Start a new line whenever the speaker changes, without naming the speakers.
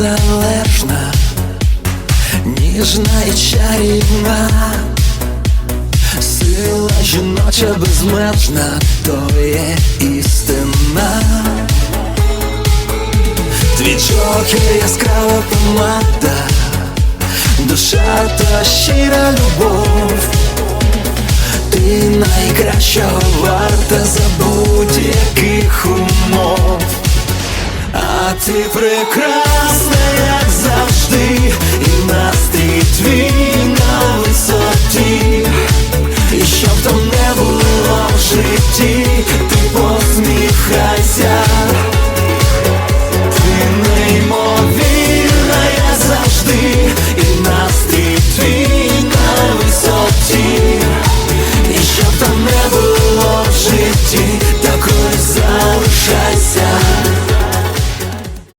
незалежна, ніжна і чарівна, сила жіноча безмежна, то є істина, твій джокер яскрава помада, душа та щира любов, ти найкраща варта за будь-яких умов. А ти